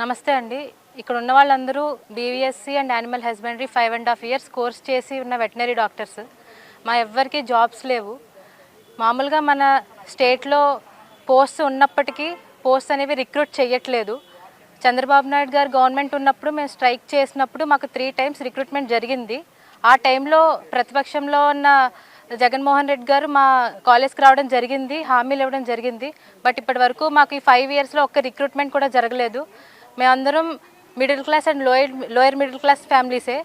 నమస్తే అండి. ఇక్కడ ఉన్న వాళ్ళందరూ BVSc and animal husbandry five and half years course చేసి ఉన్న వెటనరీ డాక్టర్స్ మా ఎవ్వరికి జాబ్స్ లేవు. మామూలుగా మన స్టేట్లో పోస్ట్ ఉన్నప్పటికీ పోస్ట్ అనేవి రిక్రూట్ చేయట్లేదు చంద్రబాబు నాయుడు గారు గవర్నమెంట్ ఉన్నప్పుడు మేము స్ట్రైక్ చేసినప్పుడు మాకు త్రీ టైమ్స్ రిక్రూట్మెంట్ జరిగింది. ఆ టైంలో ప్రతిపక్షంలో ఉన్న జగన్మోహన్ రెడ్డి గారు మా కాలేజ్కి రావడం జరిగింది హామీలు ఇవ్వడం జరిగింది. బట్ ఇప్పటి వరకు మాకు ఈ ఫైవ్ ఇయర్స్లో ఒక్క రిక్రూట్మెంట్ కూడా జరగలేదు. మేమందరం middle class and lower lower middle class ఫ్యామిలీసే.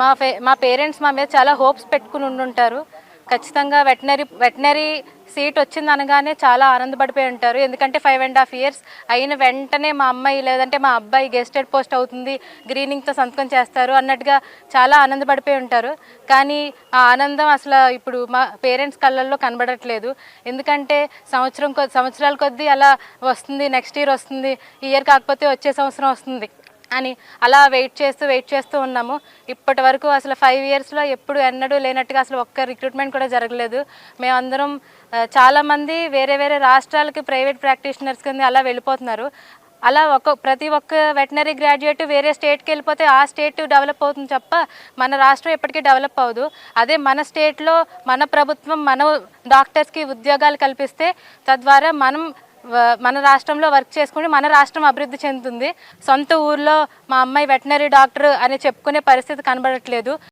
మా ఫే మా పేరెంట్స్ మా మీద చాలా హోప్స్ పెట్టుకుని ఉండుంటారు. ఖచ్చితంగా వెటనరీ వెటనరీ సీట్ వచ్చింది అనగానే చాలా ఆనందపడిపోయి ఉంటారు. ఎందుకంటే ఫైవ్ అండ్ హాఫ్ ఇయర్స్ అయిన వెంటనే మా అమ్మాయి లేదంటే మా అబ్బాయి గెస్టెడ్ పోస్ట్ అవుతుంది గ్రీనింగ్తో సంతకం చేస్తారు అన్నట్టుగా చాలా ఆనందపడిపోయి ఉంటారు. కానీ ఆ ఆనందం అసలు ఇప్పుడు మా పేరెంట్స్ కళ్ళల్లో కనబడట్లేదు. ఎందుకంటే సంవత్సరం కొ సంవత్సరాల కొద్దీ అలా వస్తుంది నెక్స్ట్ ఇయర్ వస్తుంది ఇయర్ కాకపోతే వచ్చే సంవత్సరం వస్తుంది. అని అలా వెయిట్ చేస్తూ వెయిట్ చేస్తూ ఉన్నాము. ఇప్పటి వరకు అసలు ఫైవ్ ఇయర్స్లో ఎప్పుడు ఎన్నడూ లేనట్టుగా అసలు ఒక్క రిక్రూట్మెంట్ కూడా జరగలేదు. మేమందరం చాలామంది వేరే వేరే రాష్ట్రాలకి ప్రైవేట్ ప్రాక్టీషనర్స్ కింద అలా వెళ్ళిపోతున్నారు. అలా ఒక ప్రతి ఒక్క వెటనరీ గ్రాడ్యుయేట్ వేరే స్టేట్కి వెళ్ళిపోతే ఆ స్టేట్ డెవలప్ అవుతుంది తప్ప మన రాష్ట్రం ఎప్పటికీ డెవలప్ అవ్వదు. అదే మన స్టేట్లో మన ప్రభుత్వం మన డాక్టర్స్కి ఉద్యోగాలు కల్పిస్తే తద్వారా మనం మన రాష్ట్రంలో వర్క్ చేసుకుని మన రాష్ట్రం అభివృద్ధి చెందుతుంది. సొంత ఊర్లో మా అమ్మాయి వెటనరీ డాక్టర్ అని చెప్పుకునే పరిస్థితి కనబడట్లేదు.